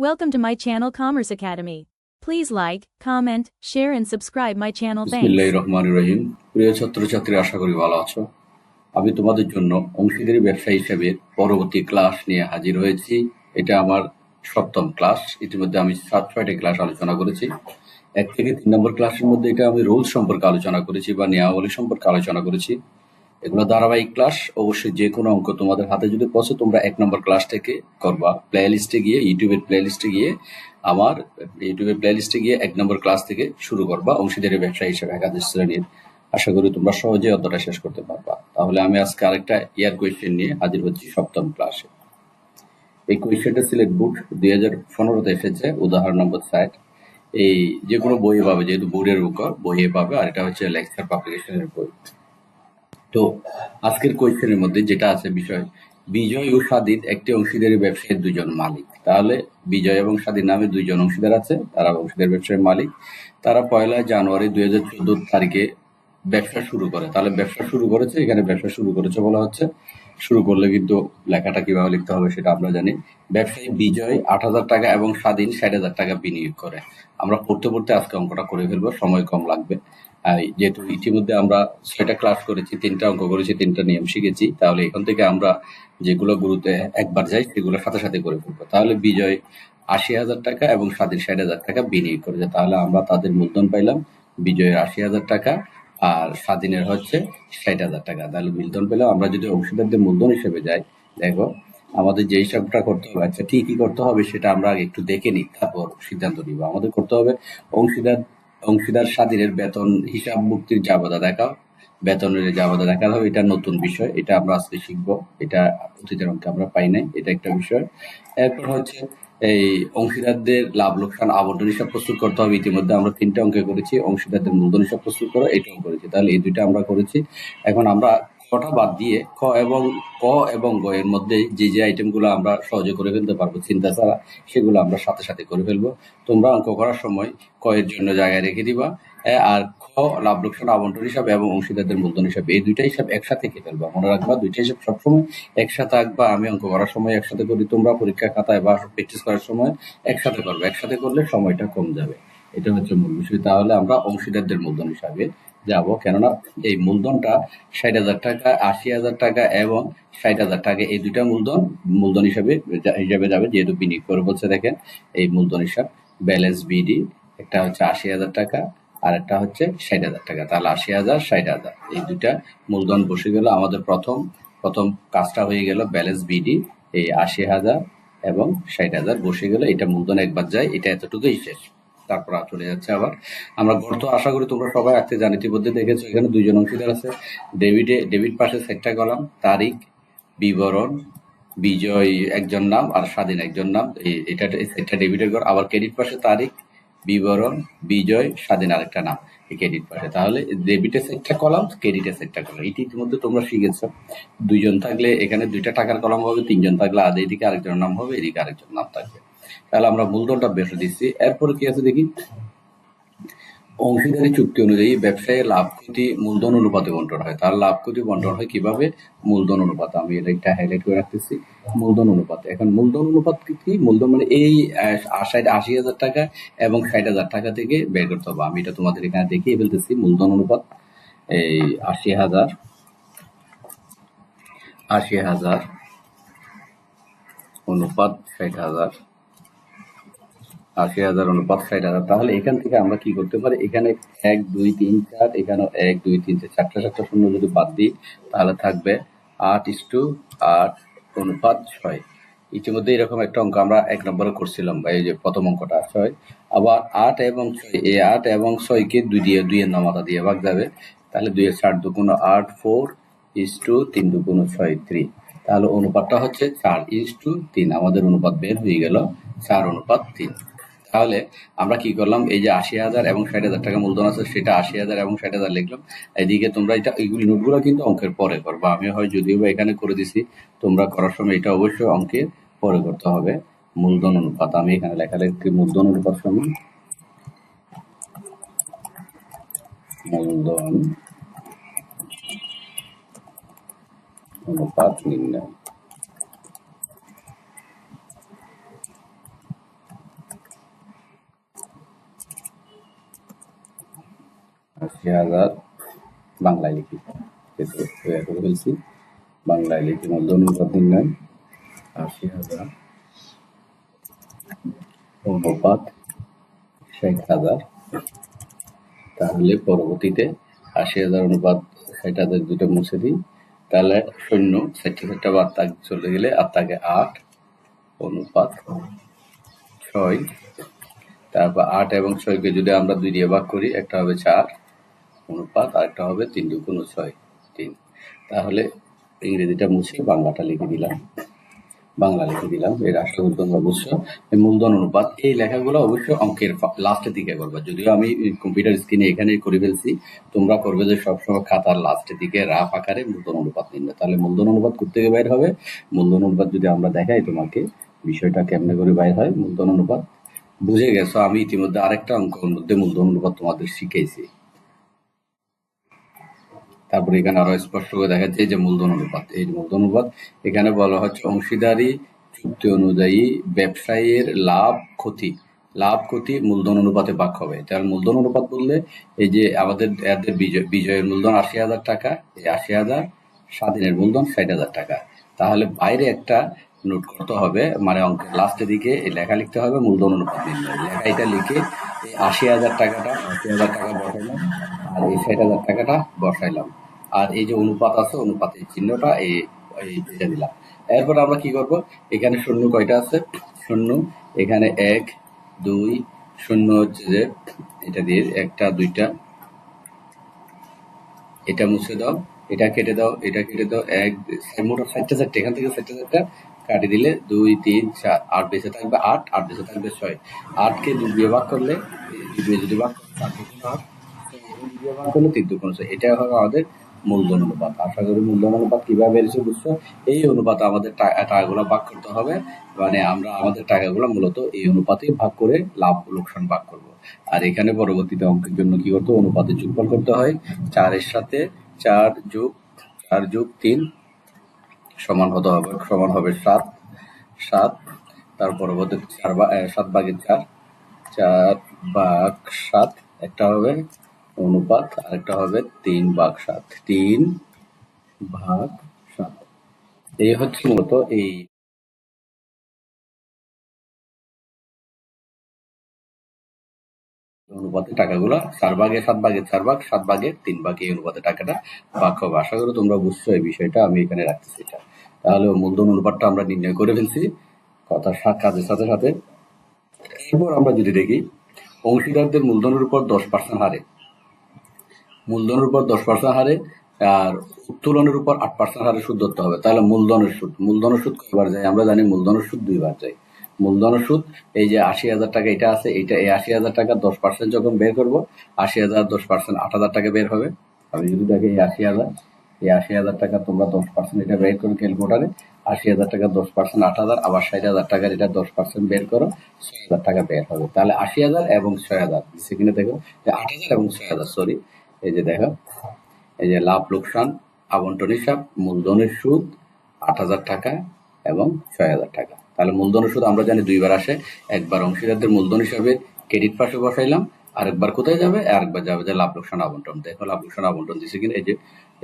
Welcome to my channel Commerce Academy. Please like, comment, share and subscribe my channel. বিসমিল্লাহ Thanks. Rahman রহিম প্রিয় ছাত্রছাত্রী আশা করি ভালো আছো আমি তোমাদের জন্য অংশীদারি ব্যবসা হিসেবে পরবর্তী ক্লাস নিয়ে হাজির হয়েছি এটা আমার সপ্তম ক্লাস ইতিমধ্যে আমি সাত ছয়টি ক্লাস আলোচনা করেছি এক থেকে তিন নম্বর ক্লাসের মধ্যে এটা আমি রোল সম্পর্কে আলোচনা করেছি বা নিয়মাবলী সম্পর্কে আলোচনা করেছি এগুলো ধারাবাহিক ক্লাস অবশ্যই যে কোনো অঙ্ক তোমাদের হাতে যদি পৌঁছে তোমরা এক নম্বর ক্লাস থেকে করবা। প্লে লিস্টে গিয়ে ইউটিউবের প্লে লিস্টে গিয়ে, আমার ইউটিউবের প্লে লিস্টে গিয়ে এক নম্বর ক্লাস থেকে শুরু করবা, অংশীদারি ব্যবসা হিসেবে, একাদশ শ্রেণির। আশা করি তোমরা সহজে অতটা শেষ করতে পারবা। তাহলে আমি আজকে আরেকটা ইয়ার কোয়েশ্চেন নিয়ে হাজির হচ্ছি সপ্তম ক্লাসে এই কোয়েশ্চেনটা সিলেক্ট বুক দুই হাজার পনেরোতে এসেছে, উদাহরণ নম্বর সাইট এই যে কোনো বইয়ে পাবে, যেহেতু বোর্ডের উপর, বইয়ে পাবে, আর এটা হচ্ছে লেকচার পাবলিকেশনের বই। তো আজকের কোয়েশ্চেনের মধ্যে যেটা আছে বিষয়, বিজয় ও স্বাধীন একটি অংশীদারি ব্যবসায়ের দুজন মালিক। তাহলে বিজয় এবং স্বাধীন নামে দুইজন অংশীদার আছে, তারা অংশীদার ব্যবসায়ের মালিক। তারা পয়লা জানুয়ারি দুই হাজার চোদ্দ তারিখে ব্যবসা শুরু করে। তাহলে ব্যবসা শুরু করেছে, এখানে ব্যবসা শুরু করেছে বলা হচ্ছে। শুরু করলে কিন্তু লেখাটা কীভাবে লিখতে হবে সেটা আমরা জানি। ব্যবসায়ী বিজয় আট হাজার টাকা এবং স্বাধীন ষাট হাজার টাকা বিনিয়োগ করে। আমরা পড়তে পড়তে আজকে অঙ্কটা করে ফেলব, সময় কম লাগবে। যেহেতু ইতিমধ্যে আমরা ছয়টা ক্লাস করেছি, তিনটা অঙ্ক করেছি, তিনটা নিয়ম শিখেছি, তাহলে এখান থেকে আমরা যেগুলো গুরুতে একবার যাই সেগুলো সাথে সাথে করে ফেলব। তাহলে বিজয় আশি হাজার টাকা এবং স্বাধীন ষাট হাজার টাকা বিনিয়োগ করেছে তাহলে আমরা তাদের মূলধন পাইলাম বিজয়ের আশি হাজার টাকা আর স্বাধীনের হচ্ছে ষাট হাজার টাকা। তাহলে মূলধন পেলাম আমরা যদি অংশীদারদের মূলধন হিসেবে যাই, দেখো আমাদের যে হিসাবটা করতে হবে আচ্ছা ঠিকই করতে হবে সেটা আমরা একটু দেখে নিই, তারপর সিদ্ধান্ত নিব। আমাদের করতে হবে অংশীদার অংশীদার স্বাধীনের বেতন হিসাব মুক্তির জাবাদা দেখাও। বেতনের জাবাদা দেখা হবে, এটা নতুন বিষয়, এটা আমরা আজকে শিখব, এটা অতীতের অঙ্কে আমরা পাই নাই, এটা একটা বিষয়। এরপর হচ্ছে এই অংশীদারদের লাভ লোকসান আবন্টন হিসাব প্রস্তুত করতে হবে, ইতিমধ্যে আমরা তিনটা অঙ্কে করেছি, অংশীদারদের মূলধন হিসাব প্রস্তুত করো, এটাও করেছি, তাহলে এই দুইটা আমরা করেছি। এখন আমরা কটা বাদ দিয়ে ক এবং ক এবং গ এর মধ্যে যে যে আইটেমগুলো আমরা সহজে করে ফেলতে পারব, চিন্তা ছাড়া, সেগুলো আমরা সাথে সাথে করে ফেলব। তোমরা অঙ্ক করার সময় ক এর জন্য জায়গায় রেখে দিবা আর খ, লাভ, লোকসান, আবন্টন হিসাব এবং অংশীদারদের মূলধন হিসাব, এই দুইটা হিসাব একসাথে কে ফেলবা। মনে রাখবা দুইটা হিসাব সবসময় একসাথে আঁকবা। আমি অঙ্ক করার সময় একসাথে করি, তোমরা পরীক্ষা খাতায় বা প্র্যাকটিস করার সময় একসাথে করবে। একসাথে করলে সময়টা কম যাবে। এটা হচ্ছে মূল বিষয়। তাহলে আমরা অংশীদারদের মূলধন হিসাবে যাব। কেননা এই মূলধনটা ষাট হাজার টাকা, আশি হাজার টাকা এবং ষাট হাজার টাকা, এই দুইটা মূলধন মূলধন হিসাবে হিসাবে যাবে, যেহেতু বিনিয়োগ করে বলছে দেখেন, এই মূলধন হিসাব ব্যালেন্স বিডি একটা হচ্ছে আশি হাজার টাকা, আর একটা হচ্ছে ষাট হাজার টাকা। তাহলে আশি হাজার, ষাট হাজার, এই দুইটা মূলধন বসে গেল। আমাদের প্রথম প্রথম কাজটা হয়ে গেল ব্যালেন্স বিডি এই আশি হাজার এবং ষাট হাজার বসে গেল। এটা মূলধন একবার যায়, এটা এতটুকুই শেষ। তারপর চলে যাচ্ছে আবার। আমরা গর্ত আশা করি তোমরা সবাই আঁকতে জানো ইতিমধ্যে দেখেছ, এখানে দুইজন অংশীদার আছে। ডেবিটে ডেবিট পাশে সেটটা কলাম তারিখ, বিবরণ, বিজয় একজন নাম আর স্বাধীন একজন নাম। এটা সেটটা ডেবিটের ঘর। আবার ক্রেডিট পাশে তারিখ, বিবরণ, বিজয়, স্বাধীন আরেকটা নাম এই ক্রেডিট পাশে। তাহলে ডেবিটের সেটটা কলাম ক্রেডিটের সেটটা কলাম। এটি ইতিমধ্যে তোমরা শিখেছো। দুইজন থাকলে এখানে দুইটা টাকার কলাম হবে, তিনজন থাকলে আধা, এদিকে আরেকজনের নাম হবে, এদিকে আরেকজন নাম থাকবে। তাহলে আমরা মূলধনটা বেসে দিচ্ছি। এরপরে কি আছে দেখি? অংশীদারি চুক্তি অনুযায়ী ব্যবসায়ের লাভ, ক্ষতি, মূলধন অনুপাতে বন্টন হয়। তার লাভ, ক্ষতি, বন্টন হয় কীভাবে? মূলধন অনুপাত। আমি এটা একটা হাইলাইট করে রাখতেছি। মূলধন অনুপাত। এখন মূলধন অনুপাত কি? মূলধন মানে এই ষাট আশি হাজার টাকা এবং ষাট হাজার টাকা থেকে বের করতে হবে। আমি এটা তোমাদের এখানে দেখিয়ে ফেলতেছি। মূলধন অনুপাত, এই আশি হাজার আশি হাজার অনুপাত ষাট হাজার। আশি হাজার অনুপাত ষাট হাজার তাহলে এখান থেকে আমরা কি করতে পারি? এখানে এক, দুই, তিন, চার এখানে এক, দুই, তিন, চার, চারটা চারটা শূন্য যদি বাদ দিই, তাহলে থাকবে আট ইস্টু আট অনুপাত ছয়। ইতিমধ্যে এরকম একটা অঙ্ক আমরা এক নম্বরে করছিলাম, এই যে প্রথম অঙ্কটা, ছয়। আবার আট এবং ছয়, এই আট এবং ছয়কে দুই দিয়ে, দুইয়ের নামাতা দিয়ে ভাগ যাবে। তাহলে দুইয়ের ষাট দুগুণ আট, ফোর ইস টু তিন দুগুণ ছয়, থ্রি। তাহলে অনুপাতটা হচ্ছে চার ইস টু তিন। আমাদের অনুপাত বের হয়ে গেল চার অনুপাত তিন। তাহলে আমরা কি করলাম? এই যে আশি হাজার এবং ষাট হাজার টাকা মূলধন আছে, সেটা আশি হাজার এবং ষাট হাজার লিখলাম। এদিকে তোমরা এটা এইগুলি নোটগুলো কিন্তু অঙ্কের পরে করবা। আমি হয় যদিও বা এখানে করে দিছি, তোমরা করার সময় এটা অবশ্যই অঙ্কের পরে করতে হবে। মূলধন অনুপাত, আমি এখানে লেখা লেখি মূলধন অনুপাত সমান। মূলধন অনুপাত নির্ণয়। আশি হাজার বাংলায় লিখি করে ফেলছি বাংলায় লিখি মূলধন অনুপাত নির্ণয় আশি হাজার অনুপাত ষাট হাজার। তাহলে পরবর্তীতে আশি হাজার অনুপাত ষাট হাজার দুটো মুছে দিই। তাহলে শূন্য ষাটটা ষাটটা বাদ তাকে চলে গেলে আর তাকে আট অনুপাত ছয়। তারপর আট এবং ছয়কে যদি আমরা দুই দিয়ে ভাগ করি, একটা হবে চার। অনুপাত আর একটা হবে তিন দুগুণ ছয় তিন। তাহলে ইংরেজিটা মুছে বাংলাটা লিখে দিলাম। বাংলা লিখে দিলাম, এই তোমরা বুঝছ এই মূলধন অনুপাত, এই লেখাগুলো অবশ্যই অঙ্কের লাস্টের দিকে করবে। যদিও আমি কম্পিউটার স্ক্রিনে এখানে করে ফেলছি, তোমরা করবে যে সবসময় খাতার লাস্টের দিকে রাফ আকারে মূলধন অনুপাত নিবে তাহলে মূলধন অনুপাত করতে গিয়ে বাইর হবে? মূলধন অনুপাত যদি আমরা দেখাই তোমাকে, বিষয়টা কেমনে করে বাইর হয়? মূলধন অনুপাত, বুঝে গেছো? আমি ইতিমধ্যে আরেকটা অঙ্কের মধ্যে মূলধন অনুপাত তোমাদের শিখেছি তারপরে এখানে আরও স্পষ্ট করে দেখা যাচ্ছে যে মূলধন অনুপাত। এই মূলধন অনুপাত, এখানে বলা হচ্ছে অংশীদারি চুক্তি অনুযায়ী ব্যবসায়ীর লাভ, ক্ষতি। লাভ, ক্ষতি মূলধন অনুপাতে ভাগ হবে। তাহলে মূলধন অনুপাত বললে এই যে আমাদের, এদের বিজয়, বিজয়ের মূলধন আশি হাজার টাকা, এই আশি হাজার স্বাধীনের মূলধন ষাট হাজার টাকা। তাহলে বাইরে একটা নোট করতে হবে মানে অঙ্কের লাস্টের দিকে লেখা লিখতে হবে মূলধন অনুপাত লেখা এটা লিখে এই আশি হাজার টাকাটা, আশি হাজার টাকা বসাইলাম আর এই ষাট হাজার টাকাটা বসাইলাম। আর এই যে অনুপাত আছে, অনুপাতের চিহ্নটা এই এই দিলাম। এরপর আমরা কি করব? এখানে শূন্য কয়টা আছে? শূন্য। এখানে এক, দুই, শূন্য হচ্ছে যে এটা দিয়ে একটা, দুইটা। এটা মুছে দাও, এটা কেটে দাও, এটা কেটে দাও, এক মোট চারটে চারটে, এখান থেকে চারটে চারটা কাটি দিলে দুই, তিন, চার, আট বেঁচে থাকবে আট আট বেঁচে থাকবে ছয়। আটকে দুই দিয়ে ভাগ করলে, দুই দিয়ে যদি ভাগ চার আট। তিন দুগুণ ছয় এটা হবে আমাদের মূলধন অনুপাত। আশা করি মূলধন অনুপাত কীভাবে বেড়েছে বুঝছ? এই অনুপাতে আমাদের টাকাগুলো ভাগ করতে হবে। মানে আমরা আমাদের টাকাগুলো মূলত এই অনুপাতে ভাগ করে লাভ লোকসান ভাগ করব। আর এখানে পরবর্তীতে অঙ্কের জন্য কি করতে অনুপাতে যোগফল করতে হয়। চারের সাথে চার যোগ চার যোগ তিন সমান হতে হবে সমান হবে সাত। সাত, তার পরবর্তী চার সাত ভাগের চার। চার ভাগ সাত, একটা হবে অনুপাত আর একটা হবে তিন ভাগ সাত। তিন ভাগ সাত। এই হচ্ছে মূলত এই অনুপাতে টাকাগুলো। চার ভাগে সাত ভাগে চার ভাগ, সাত ভাগে তিন ভাগে। এই অনুপাতে টাকাটা ভাগ হবে আশা করি তোমরা বুঝছ এই বিষয়টা, আমি এখানে রাখতেছি এটা। তাহলে মূলধন অনুপাতটা আমরা নির্ণয় করে ফেলছি। কথা কাজের সাথে সাথে। এরপর আমরা যদি দেখি, অংশীদারদের মূলধনের উপর দশ পার্সেন্ট হারে। মূলধনের উপর দশ পার্সেন্ট হারে আর উত্তোলনের উপর আট পার্সেন্ট হারে সুদ ধরতে হবে। তাহলে মূলধনের সুদ মূলধনের সুদ কয়বার যায়? আমরা জানি মূলধনের সুদ দুইবার যায়। মূলধনের সুদ, এই যে আশি হাজার টাকা এটা আছে এটা এই আশি হাজার টাকা দশ পার্সেন্ট যখন বের করব, আশি হাজার, দশ পার্সেন্ট, আট হাজার টাকা বের হবে। আমি যদি দেখি এই আশি হাজার, এই আশি হাজার টাকা তোমরা দশ পার্সেন্ট এটা বের করো ক্যালকুলেটারে, আশি হাজার টাকা দশ পার্সেন্ট, আট হাজার, আবার ষাট হাজার টাকার এটা দশ পার্সেন্ট বের করো, ছয় হাজার টাকা বের হবে। তাহলে আশি হাজার এবং ছয় হাজার সেখানে দেখো আট হাজার এবং ছয় হাজার সরি এই যে দেখো এই যে লাভ লোকসান আবন্টন হিসাব, মূলধনের সুদ আট হাজার টাকা এবং ছয় হাজার টাকা। তাহলে মূলধনের সুদ আমরা জানি দুইবার আসে, একবার অংশীদারদের মূলধন হিসাবে ক্রেডিট পাশে বসাইলাম, আরেকবার কোথায় যাবে, আরেকবার যাবে যে লাভ লোকসান, আবন্টন। দেখো, লাভ লোকসান, আবন্টন দিচ্ছে কিনা, এই যে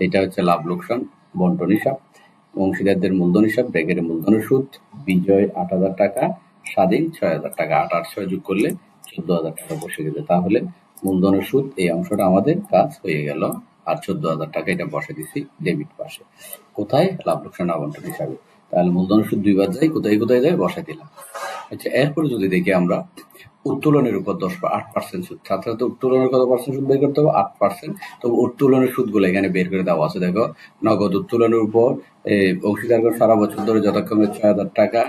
এটা হচ্ছে লাভ লোকসান, বন্টন হিসাব। অংশীদারদের মূলধন হিসাব ব্যাগের মূলধনের সুদ, বিজয় আট হাজার টাকা, স্বাধীন ছয় হাজার টাকা, আট আট ছয় যোগ করলে চোদ্দ হাজার টাকা বসে গেছে। তাহলে মূলধনের সুদ এই অংশটা আমাদের কাজ হয়ে গেল। আর চোদ্দ হাজার টাকা এটা বসে দিছি ডেবিট পাশে। কোথায়? লাভ লোকসান আবন্টন হিসাবে। তাহলে মূলধনের সুদ দুইবার যায় কোথায় কোথায় যায়? বসাই দিলাম। আচ্ছা এরপরে যদি দেখি আমরা, উত্তোলনের উপর দশ আট পার্সেন্ট সুদ। সাধারণত উত্তোলনের কত পার্সেন্ট সুদ বের করতে হবে, আট পার্সেন্ট তবে উত্তোলনের সুদগুলো এখানে বের করে দেওয়া আছে। দেখো, নগদ উত্তোলনের উপর অংশীদারগণ সারা বছর ধরে যথাক্রমে ছয় হাজার টাকা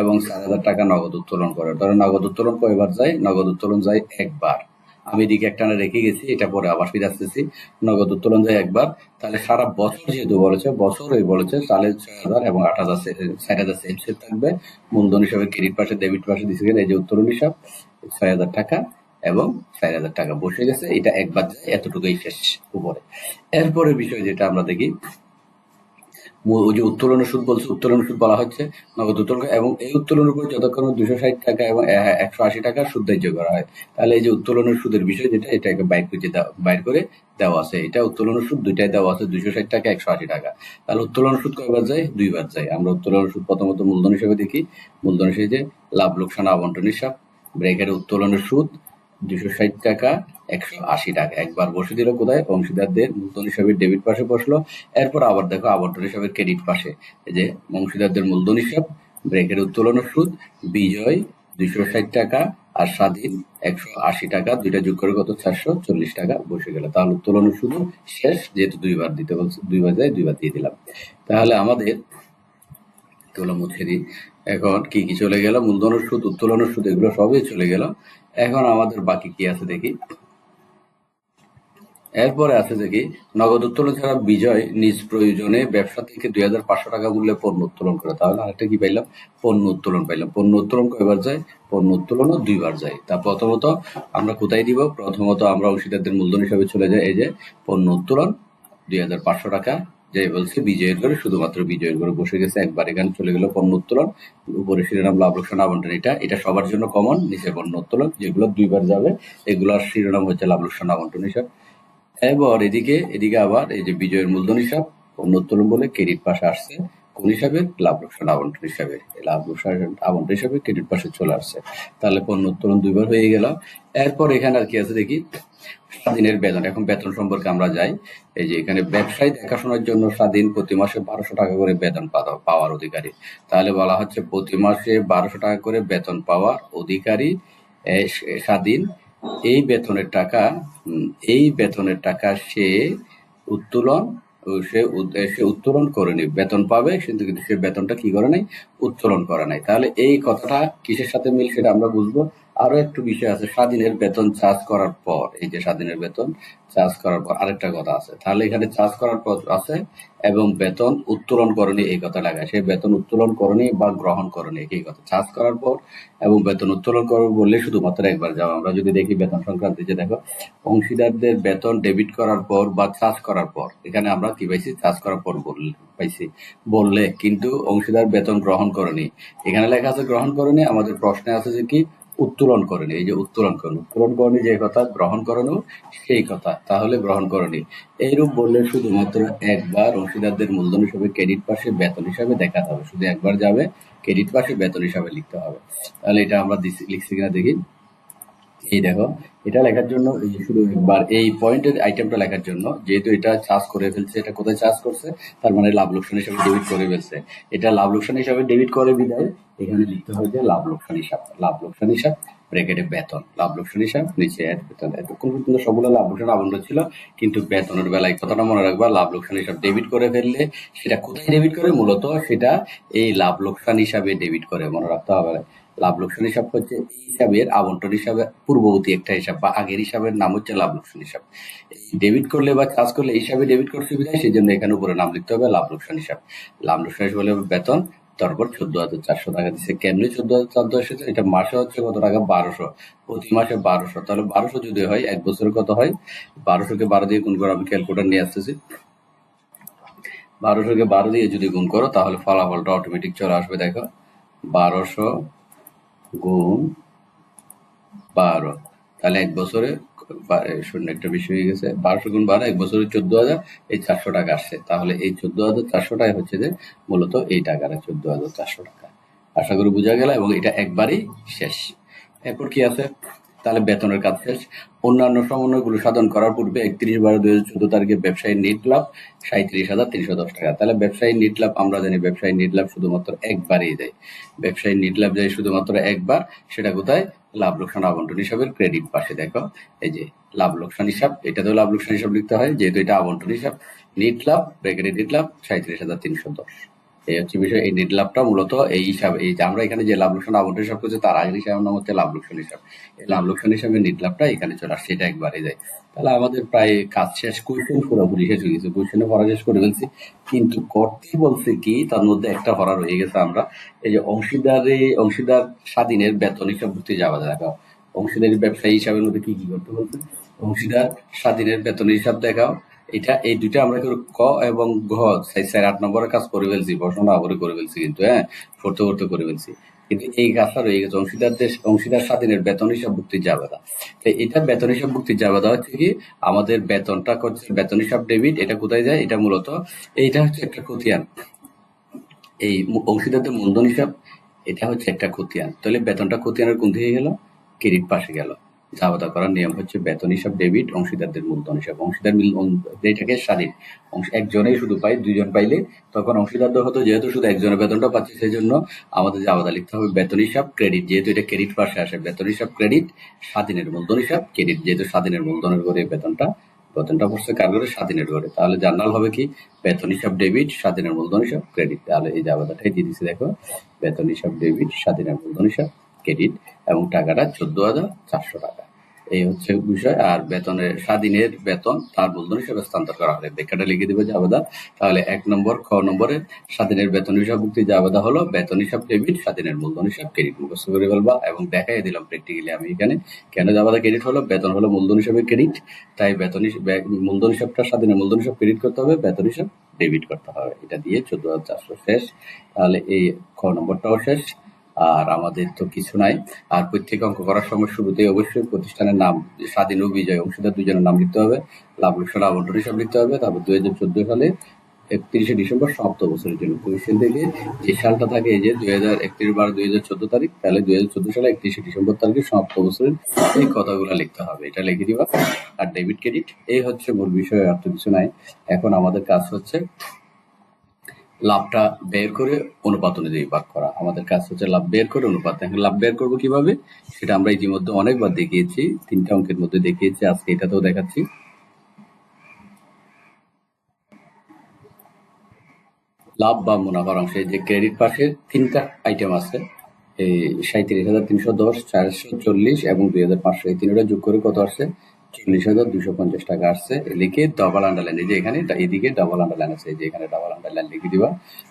এবং চার হাজার টাকা নগদ উত্তোলন করে। ধরো, নগদ উত্তোলন কয়বার যায়? নগদ উত্তোলন যায় একবার। আমি এদিকে একটা না রেখে গেছি, এটা পরে আবার ফিরে আসতেছি। নগদ উত্তোলন যায় একবার। তাহলে সারা বছর যেহেতু বলেছে, বছর ওই বলেছে, তাহলে ছয় হাজার এবং আট হাজার ষাট হাজার সেম সেম থাকবে। মূলধন হিসাবে ক্রেডিট পাশে ডেবিট পাশে দিচ্ছে এই যে উত্তোলন হিসাব, ছয় হাজার টাকা এবং চার হাজার টাকা বসে গেছে। এটা একবার এতটুকুই শেষ উপরে। এরপরে বিষয় যেটা আমরা দেখি ওই যে উত্তোলনের সুদ বলছে, উত্তোলন সুদ বলা হচ্ছে, নগদ উত্তোলন। এবং এই উত্তোলনের উপর যতক্ষণ দুশো ষাট টাকা এবং একশো আশি টাকা সুদ ধার্য করা হয়। তাহলে এই যে উত্তোলনের সুদের বিষয় যেটা, এটাকে বাইর করে বাইর করে দেওয়া আছে। এটা উত্তোলনের সুদ দুইটাই দেওয়া আছে, দুশো ষাট টাকা, একশো আশি টাকা। তাহলে উত্তোলনের সুদ কয়বার যায়? দুইবার যায়। আমরা উত্তোলন সুদ প্রথমত মূলধন হিসেবে দেখি। মূলধন হিসেবে যে লাভ, লোকসান আবন্টন হিসাব। ব্রেকের উত্তোলনের সুদ দুশো ষাট টাকা একশো আশি টাকা। একবার বসে দিল কোথায়? অংশীদারদের মূলধন হিসাবে ডেবিট পাশে বসল। এরপর আবার দেখো আবন্টন হিসাবে ক্রেডিট পাশে। যে অংশীদারদের মূলধন হিসাব, ব্রেকের উত্তোলনের সুদ, বিজয় দুইশো ষাট টাকা আর স্বাধীন একশো আশি টাকা, দুইটা যোগ করে কত? চারশো চল্লিশ টাকা বসে গেল। তাহলে উত্তোলনের শুধু শেষ, যেহেতু দুইবার দিতে বলছে দুইবার যায় দুইবার দিয়ে দিলাম। তাহলে আমাদের এগুলো মুছে দিই এখন কি কি চলে গেল? মূলধনের সুদ উত্তোলনের সুদ, এগুলো সবই চলে গেল। এখন আমাদের বাকি কি আছে দেখি? এরপরে আছে যে কি, নগদ উত্তোলন ছাড়া বিজয় নিজ প্রয়োজনে ব্যবসা থেকে দুই হাজার পাঁচশো টাকা মূল্যে পণ্য উত্তোলন করে। তাহলে আরেকটা কি পাইলাম? পণ্য উত্তোলন পাইলাম। পণ্য উত্তোলন কয়বার যায়? পণ্য উত্তোলনও দুইবার যায়। তা প্রথমত আমরা কোথায় দিব? প্রথমত আমরা অংশীদারদের মূলধন হিসাবে চলে যাই। এই যে পণ্য উত্তোলন, দুই হাজার পাঁচশো টাকা। যে বলছে বিজয়ের ঘরে, শুধুমাত্র বিজয়ের ঘরে বসে গেছে। একবার এখানে চলে গেল পণ্য উত্তোলন। উপরে শিরোনাম লাভ, লোকসান, আবন্টন, এটা এটা সবার জন্য কমন নিচে পণ্য উত্তোলন, যেগুলো দুইবার যাবে, এগুলোর শিরোনাম হচ্ছে লাভ, লোকসান, আবন্টন হিসাব এবার এদিকে এদিকে আবার এই যে বিজয়ের মূলধন হিসাব উত্তোলন বলে ক্রেডিট পাশে আসছে, কোন হিসাবে? লাভ লোকসান আবন্টন হিসাবে। লাভ লোকসান আবন্টন হিসাবে ক্রেডিট পাশে চলে আসছে। তাহলে পণ্য উত্তোলন দুইবার হয়ে গেল। এরপর এখানে আর কি আছে দেখি? স্বাধীনের বেতন। এখন বেতন সম্পর্কে আমরা যাই। এই যে এখানে ব্যবসায়ী দেখাশোনার জন্য স্বাধীন প্রতি মাসে বারোশো টাকা করে বেতন পাওয়া- পাওয়ার অধিকারী। তাহলে বলা হচ্ছে প্রতি মাসে বারোশো টাকা করে বেতন পাওয়ার অধিকারী স্বাধীন। এই বেতনের টাকা এই বেতনের টাকা সে উত্তোলন সে সে উত্তোলন করে নি বেতন পাবে কিন্তু কিন্তু সে বেতনটা কি করে নাই? উত্তোলন করে নাই। তাহলে এই কথাটা কিসের সাথে মিল সেটা আমরা বুঝব? আরও একটু বিষয় আছে, স্বাধীনের বেতন চার্জ করার পর, এই যে স্বাধীনের বেতন চার্জ করার পর আরেকটা কথা আছে। তাহলে এখানে চার্জ করার পর আছে এবং বেতন উত্তোলন করেনি এই কথা লাগায়। সে বেতন উত্তোলন করেনি বা গ্রহণ করেনি এই কথা। চার্জ করার পর এবং বেতন উত্তোলন করবে বললে শুধুমাত্র একবার যাও। আমরা যদি দেখি বেতন সংক্রান্তি যে দেখো, অংশীদারদের বেতন ডেবিট করার পর বা চার্জ করার পর, এখানে আমরা কি পাইছি? চার্জ করার পর বললে পাইছি। বললে, কিন্তু অংশীদার বেতন গ্রহণ করেনি এখানে লেখা আছে গ্রহণ করেনি আমাদের প্রশ্নে আছে যে কি? উত্তোলন করেনি, এই যে উত্তোলন করেন। উত্তোলন করেনি যে কথা, গ্রহণ করানো সেই কথা, তাহলে গ্রহণ করেনি। এইরূপ বললে শুধুমাত্র একবার অংশীদারদের মূলধন হিসাবে ক্রেডিট পাশে বেতন হিসাবে দেখাতে হবে শুধু একবার যাবে, ক্রেডিট পাশে বেতন হিসাবে লিখতে হবে। তাহলে এটা আমরা লিখছি কিনা দেখি। এই দেখো, এটা লেখার জন্য শুধু একবার, এই পয়েন্টের আইটেমটা লেখার জন্য, যেহেতু এটা চার্জ করে ফেলছে, এটা কোথায় চার্জ করছে? তার মানে লাভ লোকসান হিসাবে ডেবিট করে ফেলছে। এটা লাভ লোকসান হিসাবে ডেবিট করে বিদায়। এখানে লিখতে হবে যে লাভ লোকসান হিসাব, লাভ লোকসান হিসাব ব্র্যাকেটে বেতন, লাভ লোকসান হিসাব, নিচে অ্যাড বেতন। এতক্ষণ পর্যন্ত সবগুলো লাভ লোকসান আবন্ধ ছিল, কিন্তু বেতনের বেলায় কথাটা মনে রাখবা, লাভ লোকসান হিসাব ডেবিট করে ফেললে সেটা কোথায় ডেবিট করে? মূলত সেটা এই লাভ লোকসান হিসাবে ডেবিট করে, মনে রাখতে হবে। লাভ লোকসান হিসাব হচ্ছে, এই হিসাবের আবন্টন হিসাবে, পূর্ববর্তী একটা হিসাব বা আগের হিসাবের নাম হচ্ছে লাভ লোকসান হিসাব ডেবিট করলে বা চার্জ করলে হিসাবে ডেবিট করতে সুবিধা সেই জন্য এখানে উপরে নাম লিখতে হবে লাভ লোকসান হিসাব। লাভ লোকসান হিসাব হলে বেতন, তারপর চোদ্দ হাজার চারশো টাকা দিচ্ছে। কেমনি চোদ্দ হাজার চারশো এসেছে? এটা মাসে হচ্ছে কত টাকা? বারোশো। প্রতি মাসে বারোশো। তাহলে বারোশো যদি হয়, এক বছরে কত হয়? বারোশোকে বারো দিয়ে গুণ করে, আমি ক্যালকুলেটার নিয়ে আসতেছি। বারোশোকে বারো দিয়ে যদি গুণ করো, তাহলে ফলাফলটা অটোমেটিক চলে আসবে, দেখো। বারোশো গুণ বারো। তাহলে এক বছরে শূন্য একটা বেশি হয়ে গেছে। বারোশো গুণ বারো, এক বছরে চোদ্দ হাজার, এই চারশো টাকা আসছে। তাহলে এই চোদ্দ হাজার চারশো টাকা হচ্ছে যে মূলত এই টাকাটা, চোদ্দ হাজার চারশো টাকা। আশা করি বোঝা গেল এবং এটা একবারই শেষ। এরপর কি আছে? তাহলে বেতনের কাজ শেষ। অন্যান্য সমন্বয়গুলো সাধন করার পূর্বে একত্রিশ বারো দুই হাজার চোদ্দ তারিখে ব্যবসায়ী নিট লাভ সাঁত্রিশ হাজার তিনশো দশ টাকা। তাহলে ব্যবসায়ী নিট লাভ, আমরা জানি ব্যবসায়ী নিট লাভ শুধুমাত্র একবারই দেয়। ব্যবসায়ী নিট লাভ যায় শুধুমাত্র একবার, সেটা কোথায়? লাভ লোকসান আবন্টন হিসাবের ক্রেডিট পাশে, দেখো। এই যে লাভ লোকসান হিসাব এটা তো লাভ লোকসান হিসাব লিখতে হয়, যেহেতু এটা আবন্টন হিসাব। নিট লাভ ব্রেকেটে নিট লাভ সাঁত্রিশ হাজার তিনশো দশ। এই হচ্ছে বিষয়, এই লাভটা মূলত এই এই যে আমরা এখানে যে লাভ লোকসান আবন্টন হিসাব করছি তার আগের হচ্ছে লাভ লোকসান হিসাব। এই লাভ লোকসান হিসাবে নেট লাভটা এখানে চলে আসছে, এটা একবারে যায়। তাহলে আমাদের প্রায় কাজ শেষ পুরোপুরি শেষ হয়ে গেছে পড়া শেষ করে ফেলছি। কিন্তু করতে বলছে কি, তার মধ্যে একটা পড়া রয়ে গেছে আমরা, এই যে অংশীদারে, অংশীদার স্বাধীনের বেতন হিসাব করতে যাওয়া দেখাও অংশীদারি ব্যবসায়ী হিসাবের মধ্যে কি কি করতে বলছে? অংশীদার স্বাধীনের বেতন হিসাব দেখাও। এটা, এই দুইটা আমরা ক এবং ঘ, চার আট নম্বরের কাজ করে ফেলছি পড়াশোনা আবার করে ফেলছি কিন্তু হ্যাঁ? পড়তে পড়তে করে ফেলছি। কিন্তু এই কাজটা রয়ে গেছে, অংশীদারদের, অংশীদার স্বাধীনের বেতন হিসাব ভুক্তির জাবেদা। তো এটা বেতন হিসাব ভুক্তির জাবেদা হচ্ছে কি, আমাদের বেতনটা করছে, বেতন হিসাব ডেবিট, এটা কোথায় যায়? এটা মূলত, এইটা হচ্ছে একটা খতিয়ান। এই অংশীদারদের মূলধন হিসাব, এটা হচ্ছে একটা খতিয়ান। তাহলে বেতনটা খতিয়ানের কোন দিকে গেল? ক্রেডিট পাশে গেল। জাবেদা করার নিয়ম হচ্ছে বেতন হিসাব, ডেবিট, অংশীদারদের মূলধন হিসাব। অংশীদার মিল এটাকে স্বাধীন অংশ একজনেই শুধু পাই দুইজন পাইলে তখন অংশীদারদের হতো, যেহেতু শুধু একজনের বেতনটা পাচ্ছে সেই জন্য আমাদের জাবেদা লিখতে হবে বেতন হিসাব, ক্রেডিট। যেহেতু এটা ক্রেডিট পাশে আসে, বেতন হিসাব, ক্রেডিট, স্বাধীনের মূলধন হিসাব, ক্রেডিট। যেহেতু স্বাধীনের মূলধনের করে বেতনটা বেতনটা পড়ছে কার করে স্বাধীনের করে তাহলে জার্নাল হবে কি? বেতন হিসাব, ডেবিট, স্বাধীনের মূলধন হিসাব, ক্রেডিট। তাহলে এই জাবেদাটাই দিয়ে দিচ্ছি দেখো। বেতন হিসাব, ডেবিট, স্বাধীনের মূলধন হিসাব, ক্রেডিট এবং টাকাটা চোদ্দ হাজার চারশো টাকা। এই হচ্ছে বিষয়। আর বেতনের, স্বাধীনের বেতন তার মূলধন হিসাবে স্থানান্তর করা হবে। ব্যাখ্যাটা লিখে দিবে জাবেদা তাহলে এক নম্বর, খ নম্বরে স্বাধীনের বেতন হিসাব মুক্তি জাবেদা হলো, বেতন হিসাব ডেবিট স্বাধীনের মূলধন হিসাব ক্রেডিট মুখস্থ করে ফেলবা এবং দেখাই দিলাম প্র্যাকটিক্যালি আমি এখানে কেন জাবেদা ক্রেডিট হলো। বেতন হলো মূলধন হিসাবে ক্রেডিট তাই বেতন মূলধন হিসাবটা স্বাধীনের মূলধন হিসাব ক্রেডিট করতে হবে, বেতন হিসাব ডেবিট করতে হবে। এটা দিয়ে চোদ্দ হাজার চারশো শেষ। তাহলে এই খ নম্বরটাও শেষ। আর আমাদের তো কিছু নাই। আর প্রত্যেক অঙ্ক করার সময় শুরুতেই অবশ্যই প্রতিষ্ঠানের নাম, স্বাধীন ও বিজয় অংশীদার দুজনের নাম লিখতে হবে। লাভ লোকসান আবন্টন হিসাব লিখতে হবে। তারপর দুই হাজার চোদ্দ সালে একত্রিশে ডিসেম্বর সমাপ্ত বছরের জন্য পজিশন থেকে যে সালটা থাকে এই যে দুই হাজার একত্রিশ বারো দুই হাজার চোদ্দ তারিখ, তাহলে দুই হাজার চোদ্দ সালে একত্রিশে ডিসেম্বর তারিখে সমাপ্ত বছরের এই কথাগুলো লিখতে হবে। এটা লিখে দিবা। আর ডেবিট ক্রেডিট, এই হচ্ছে মূল বিষয়, আর তো কিছু নাই। এখন আমাদের কাজ হচ্ছে লাভটা বের করে অনুপাত অনুযায়ী ভাগ করা। আমাদের কাজ হচ্ছে লাভ বের করে অনুপাত। লাভ বের করব কীভাবে? সেটা আমরা ইতিমধ্যে অনেকবার দেখিয়েছি, তিনটা অঙ্কের মধ্যে দেখিয়েছি, আজকে এটাতেও দেখাচ্ছি। লাভ বা মুনাফার অংশে যে ক্রেডিট পাশে তিনটা আইটেম আছে, এই সাঁত্রিশ হাজার তিনশো দশ, চারশো চল্লিশ এবং দুই হাজার পাঁচশো এই তিনটা যোগ করে কত আসছে চল্লিশ হাজার দুশো পঞ্চাশ টাকা আসছে। লিখে ডবল আন্ডারলাইন এই যে এখানে এদিকে ডাবল আন্ডারলাইন আছে যে এখানে ডাবল আন্ডারলাইন লিখে দিবা।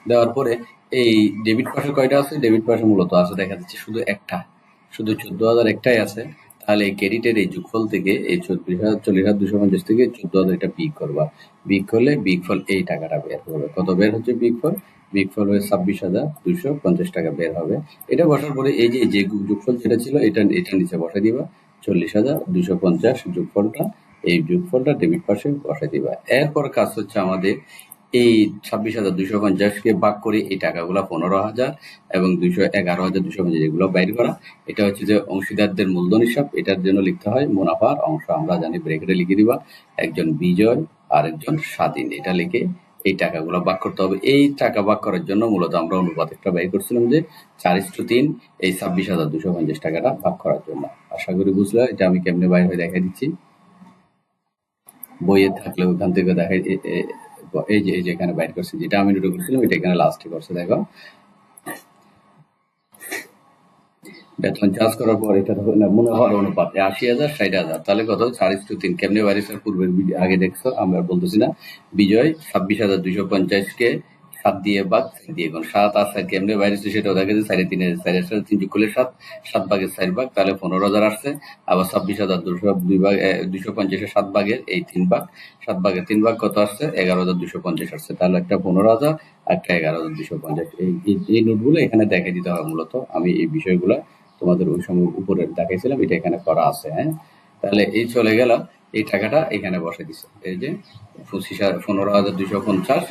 দেওয়ার পরে এই ডেবিট পাশে কয়টা আছে? ডেবিট পাশে মূলত আছে, দেখা যাচ্ছে শুধু একটা, শুধু চোদ্দ হাজার একটাই আছে। তাহলে এই ক্রেডিটের এই যোগফল থেকে এই চব্বিশ হাজার, চল্লিশ হাজার দুশো পঞ্চাশ থেকে চোদ্দ হাজার এটা বিগ করবা। বিগ করলে বিগ ফল এই টাকাটা বের হবে। কত বের হচ্ছে বিগ ফল? বিগ ফল হয়ে ছাব্বিশ হাজার দুশো পঞ্চাশ টাকা বের হবে। এটা বসার পরে এই যে যে যোগফল যেটা ছিল, এটা এটা নিচে বসাই দিবা। চল্লিশ হাজার দুশো পঞ্চাশ যোগফলটা, এই যোগফলটা ডেবিট পাশে বসাই দিবা। এরপর কাজ হচ্ছে আমাদের এই ছাব্বিশ হাজার দুশো পঞ্চাশকে ভাগ করে এই টাকাগুলো পনেরো হাজার এবং দুইশো এগারো হাজার দুশো পঞ্চাশ এগুলো বাইর করা। এটা হচ্ছে যে অংশীদারদের মূলধন হিসাব, এটার জন্য লিখতে হয় মুনাফার অংশ। আমরা জানি ব্রেকেটে লিখে দিবা, একজন বিজয় আর একজন স্বাধীন। এটা লিখে এই টাকাগুলো ভাগ করতে হবে। এই টাকা ভাগ করার জন্য মূলত আমরা অনুপাত একটা ব্যয় করছিলাম যে চার ইস্টু তিন এই ছাব্বিশ হাজার দুশো পঞ্চাশ টাকাটা ভাগ করার জন্য। আশা করি বুঝলে, এটা আমি কেমনে বাইর হয়ে দেখা দিচ্ছি। বইয়ে থাকলে ওখান থেকে এ- এই যে এই যে এখানে বাইর করছে, যেটা আমি নোট করছিলাম, এটা এখানে লাস্টে করছে, দেখো। বেতন চার্জ করার পর এটা হবে না মুনাফার অনুপাত আশি হাজার, ষাট হাজার। তাহলে কত? চার ইস্টু তিন। কেমনে বাড়িছে পূর্বের আগে দেখছ, আমরা বলতেছি না। বিজয় ছাব্বিশ হাজার দুইশো পঞ্চাশকে সাত দিয়ে বাঘ দিয়ে গুণ সাত আর সাত কেমনে বাইরেছে সেটাও দেখা যাচ্ছে সাড়ে তিনের সাড়ে সাড়ে তিন যোগ সাত সাত ভাগের চার ভাগ, তাহলে পনেরো হাজার আসছে, আবার ছাব্বিশ হাজার দুশো দুই ভাগ দুশো পঞ্চাশের সাত ভাগের এই তিন ভাগ, সাত ভাগের তিন ভাগ কত আসছে? এগারো হাজার দুশো পঞ্চাশ আসছে, তাহলে একটা পনেরো হাজার একটা এগারো হাজার দুশো পঞ্চাশ। এই নোটগুলো এখানে দেখে দিতে হবে মূলত, আমি এই বিষয়গুলো তোমাদের ওই সময় উপরে দেখাইছিলাম, এটা এখানে করা আছে হ্যাঁ? তাহলে এই চলে গেল এই টাকাটা এখানে বসে দিছে, এই যে পঁচিশ পনেরো হাজার দুশো পঞ্চাশ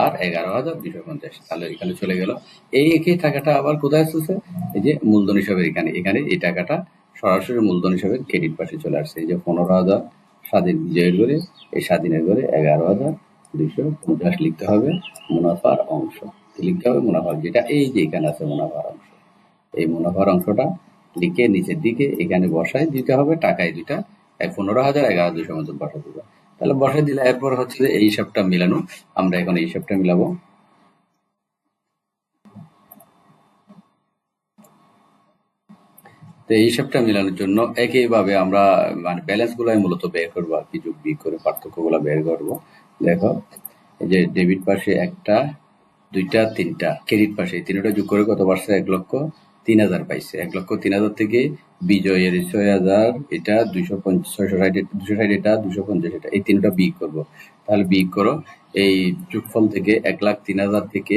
আর এগারো হাজার দুশো পঞ্চাশ। তাহলে এখানে চলে গেল। এই একই টাকাটা আবার কোথায় আসতেছে? এই যে মূলধন হিসাবে এখানে। এখানে এই টাকাটা সরাসরি মূলধন হিসাবে ক্রেডিট পাশে চলে আসছে। এই যে পনেরো হাজার স্বাধীন বিজয়ের করে এই স্বাধীনের করে এগারো হাজার দুশো পঞ্চাশ লিখতে হবে মুনাফার অংশ। লিখতে হবে? মুনাফার যেটা এই যে এখানে আছে মুনাফার অংশ। এই মুনাফার অংশটা লিখে নিচের দিকে এখানে বসায় দিতে হবে। টাকায় দুইটা। পনেরো হাজার এগারো দুশো মতো বসা দিবে। তাহলে বসাই দিলে, এরপর হচ্ছে যে এই হিসাবটা মিলানো। আমরা এখন এই হিসাবটা মিলাবো। তো এই হিসাবটা মিলানোর জন্য একইভাবে আমরা মানে ব্যালেন্স গুলাই মূলত বের করব আর কি, যোগ বিয়োগ করে পার্থক্যগুলা বের করব। দেখো, এই যে ডেবিট পাশে একটা, দুইটা, তিনটা ক্রেডিট পাশে তিনটা যোগ করে কত পারছে এক লক্ষ তিন হাজার পাইছে। এক লক্ষ তিন হাজার থেকে বিজয়ের ছয় হাজার, এটা দুইশো পঞ্চাশ ষাট দুশো ষাট এটা দুশো পঞ্চাশ এটা, এই তিনটা বিয়োগ করব। তাহলে বিয়োগ করো, এই যোগফল থেকে এক লাখ তিন হাজার থেকে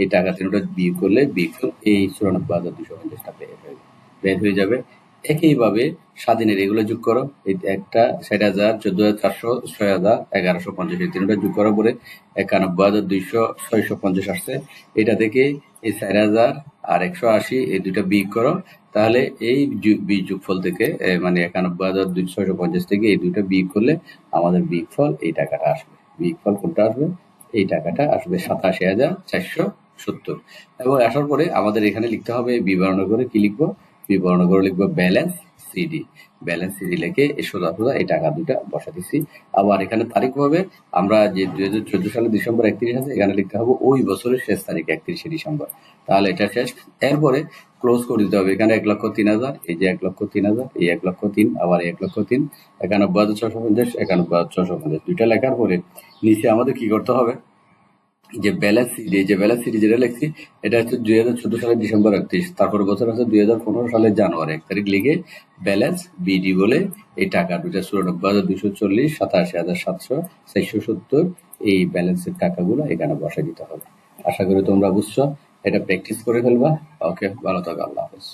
এই টাকা তিনটা বিয়োগ করলে বিয়োগফল এই চুরানব্বই হাজার দুশো পঞ্চাশটা বের হয়ে যাবে। বের হয়ে যাবে। একইভাবে স্বাধীনের এগুলো যোগ করো, এই একটা ষাট হাজার, চোদ্দ হাজার, চারশো, ছয় হাজার, এগারোশো পঞ্চাশ, এই তিনটা যোগ করার পরে একানব্বই হাজার দুইশো, ছয়শো পঞ্চাশ আসছে। এটা থেকে এই চার হাজার আর একশো আশি, এই দুইটা বিয়োগ করো, তাহলে এই বীজ যোগফল থেকে মানে একানব্বই হাজার দুইশো ছয়শো পঞ্চাশ থেকে এই দুইটা বিয়োগ করলে আমাদের বিয়োগ ফল এই টাকাটা আসবে। বিয়োগ ফল কোনটা আসবে? এই টাকাটা আসবে সাতাশি হাজার চারশো সত্তর। এবং আসার পরে আমাদের এখানে লিখতে হবে বিবরণ করে কি লিখব? বিবরণ করে লিখব ব্যালেন্স সিডি। ব্যালেন্স সিডি লিখে সোজা সোজা এই টাকা দুটা বসা দিচ্ছি আবার এখানে তারিখ হবে, আমরা যে দুই হাজার চোদ্দ সালের ডিসেম্বর একত্রিশ আছে, এখানে লিখতে হবে ওই বছরের শেষ তারিখ একত্রিশে ডিসেম্বর। তাহলে এটা শেষ। এরপরে ক্লোজ করে দিতে হবে, এখানে এক লক্ষ তিন হাজার, এই যে এক লক্ষ তিন হাজার, এই এক লক্ষ তিন, আবার এক লক্ষ তিন, একানব্বই হাজার ছশো পঞ্চাশ, একানব্বই হাজার ছশো পঞ্চাশ। দুইটা লেখার পরে নিচে আমাদের কি করতে হবে? যে ব্যালেন্স সিডি যে ব্যালেন্স সিডি যেটা লিখছি, এটা হচ্ছে দুই হাজার চোদ্দ সালের ডিসেম্বর একত্রিশ। তারপর বছর হচ্ছে দুই হাজার পনেরো সালের জানুয়ারি। এক তারিখ লিখে ব্যালেন্স বিডি বলে এই টাকা দুটা চুরানব্বই হাজার দুশো চল্লিশ, সাতাশি হাজার সাতশো চারশো সত্তর এই ব্যালেন্সের টাকাগুলো এখানে বসে দিতে হবে। আশা করি তোমরা বুঝছ। এটা প্র্যাকটিস করে ফেলবা। ওকে ভালো থাকো, আল্লাহ হাফেজ।